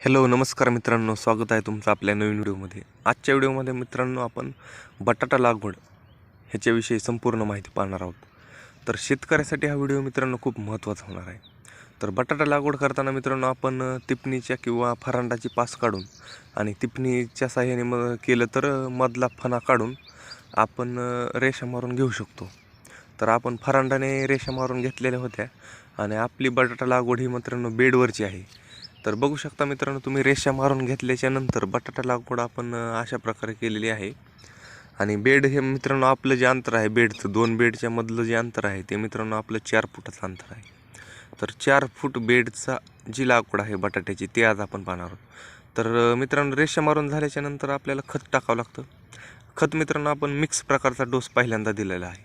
Hello नमस्कार मित्रांनो स्वागत आहे तुमचं आपल्या नवीन व्हिडिओमध्ये. आजच्या व्हिडिओमध्ये मित्रांनो आपण बटाटा लागवड ह्याच्याविषयी संपूर्ण माहिती पाहणार आहोत. तर शेतकऱ्यासाठी हा व्हिडिओ मित्रांनो खूप महत्त्वाचा होणार आहे. तर बटाटा लागवड करताना मित्रांनो आपण तिपणीच्या किंवा फरांडाची पास काढून आणि तिपणीच्या साह्याने मग केलं तर मधला फणा काढून आपण रेषा मारून घेऊ शकतो. तर आपण फरांडाने रेषा मारून घेतलेल्या होत्या आणि आपली बटाटा लागवड ही मित्रांनो बेडवरची आहे. तर बघू शकता मित्रांनो तुम्ही रेषा मारून घेतल्याच्या नंतर बटाटा लागवड आपण अशा प्रकारे केलेली आहे. आणि बेड हे मित्रांनो आपलं जे अंतर आहे बेडचं दोन बेडच्या मधलं जे अंतर आहे ते मित्रांनो आपलं चार फुटाचं अंतर आहे. तर चार फूट बेडचा जी लागवड आहे बटाट्याची ते आज आपण पाहणार आहोत. तर मित्रांनो रेषा मारून झाल्याच्यानंतर आपल्याला खत टाकावं लागतं. खत मित्रांनो आपण मिक्स प्रकारचा डोस पहिल्यांदा दिलेला आहे.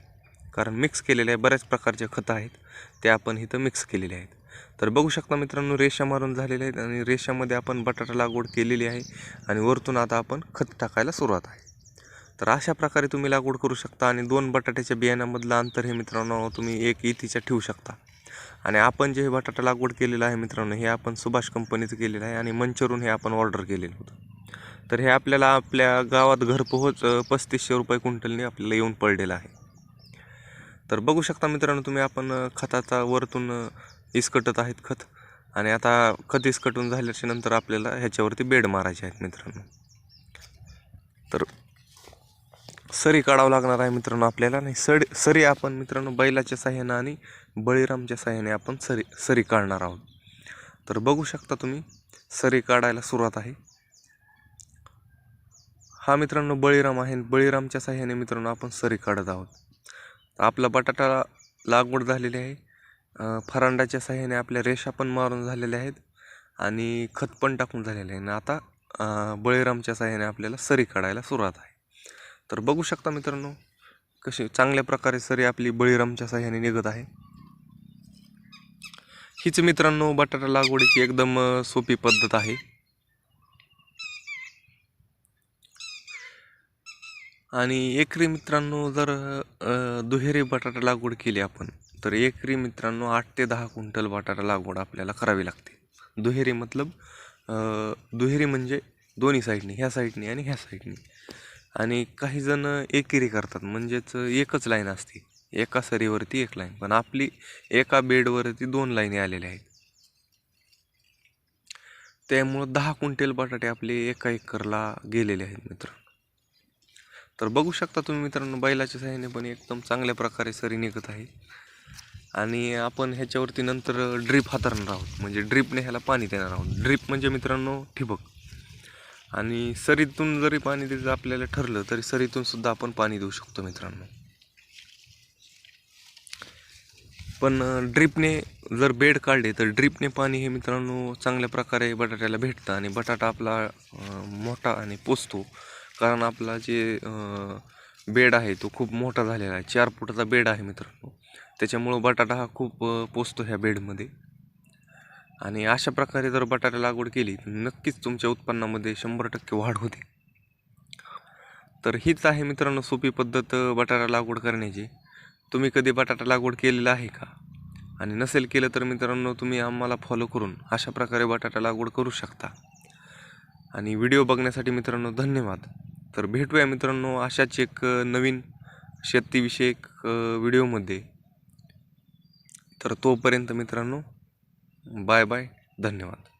कारण मिक्स केलेले आहे बऱ्याच प्रकारचे खतं आहेत ते आपण इथं मिक्स केलेले आहेत. तर बघू शकता मित्रांनो रेषा मारून झालेले आहेत आणि रेषामध्ये आपण बटाटा लागवड केलेली आहे आणि वरतून आता आपण खत टाकायला सुरुवात आहे. तर अशा प्रकारे तुम्ही लागवड करू शकता आणि दोन बटाट्याच्या बियाण्यामधलं अंतर हे मित्रांनो तुम्ही एक इथीच्या ठेवू शकता. आणि आपण जे हे बटाटा लागवड केलेलं आहे मित्रांनो हे आपण सुभाष कंपनीचं केलेलं आहे आणि मंचरून हे आपण ऑर्डर केलेलं होतं. तर हे आपल्याला आपल्या गावात घरपोहोच पस्तीसशे रुपये क्विंटलने आपल्याला येऊन पडलेलं आहे. तर बघू शकता मित्रांनो तुम्ही आपण खताचा वरतून इसकटत आहेत खत. आणि आता खत इसकटून झाल्याच्यानंतर आपल्याला ह्याच्यावरती बेड मारायचे आहेत मित्रांनो. तर सरी काढावं लागणार आहे मित्रांनो आपल्याला. नाही सडी सरी आपण मित्रांनो बैलाच्या साह्यानं आणि बळीरामच्या साह्याने आपण सरी सरी काढणार आहोत. तर बघू शकता तुम्ही सरी काढायला सुरुवात आहे. हा मित्रांनो बळीराम आहे. बळीरामच्या साह्याने मित्रांनो आपण सरी काढत आहोत. आपला बटाटा लागवड झालेली आहे. फरांडाच्या साह्याने आपल्या रेषा पण मारून झालेल्या आहेत आणि खत पण टाकून झालेले आहे. आणि आता बळीरामच्या साह्याने आपल्याला सरी काढायला सुरुवात आहे. तर बघू शकता मित्रांनो कशी चांगल्या प्रकारे सरी आपली बळीरामच्या साह्याने निघत आहे. हीच मित्रांनो बटाटा लागवडीची एकदम सोपी पद्धत आहे. आणि एकरी मित्रांनो जर दुहेरी बटाटा लागवड केली आपण तर एकरी मित्रांनो आठ ते दहा क्विंटल बटाटा लागवड आपल्याला करावी लागते. दुहेरी मतलब दुहेरी म्हणजे दोन्ही साईडनी ह्या साईडनी आणि ह्या साईडनी. आणि काही जण एकेरी करतात म्हणजेच एकच लाईन असते. एका सरीवरती एक लाईन पण आपली एका बेडवरती दोन लाईनी आलेल्या आहेत. त्यामुळं दहा क्विंटल बटाटे आपले एका एकरला गेलेले आहेत मित्र. तर बघू शकता तुम्ही मित्रांनो बैलाच्या सहाय्याने पण एकदम चांगल्या प्रकारे सरी निघत आहे. आणि आपण ह्याच्यावरती नंतर ड्रीप हाताळणार आहोत. म्हणजे ड्रीपने ह्याला पाणी देणार आहोत. ड्रीप म्हणजे मित्रांनो ठिबक. आणि सरीतून जरी पाणी द्यायचं आपल्याला ठरलं तरी सरीतून सुद्धा आपण पाणी देऊ शकतो मित्रांनो. पण ड्रीपने जर बेड काढले तर ड्रीपने पाणी हे मित्रांनो चांगल्या प्रकारे बटाट्याला भेटतं आणि बटाटा आपला मोठा आणि पोचतो कारण आपला जे बेड आहे तो खूप मोठा झालेला आहे. चार फुटाचा बेड आहे मित्रांनो. त्याच्यामुळं बटाटा हा खूप पोचतो ह्या बेडमध्ये. आणि अशा प्रकारे जर बटाटा लागवड केली तर नक्कीच तुमच्या उत्पन्नामध्ये शंभर टक्के वाढ होते. तर हीच आहे मित्रांनो सोपी पद्धत बटाटा लागवड करण्याची. तुम्ही कधी बटाटा लागवड केलेला आहे का? आणि नसेल केलं तर मित्रांनो तुम्ही आम्हाला फॉलो करून अशा प्रकारे बटाटा लागवड करू शकता. आणि व्हिडिओ बघण्यासाठी मित्रांनो धन्यवाद. तर भेटूया मित्रांनो अशाच एक नवीन शेतीविषयक व्हिडिओमध्ये. तर तोपर्यंत मित्रांनो बाय बाय धन्यवाद.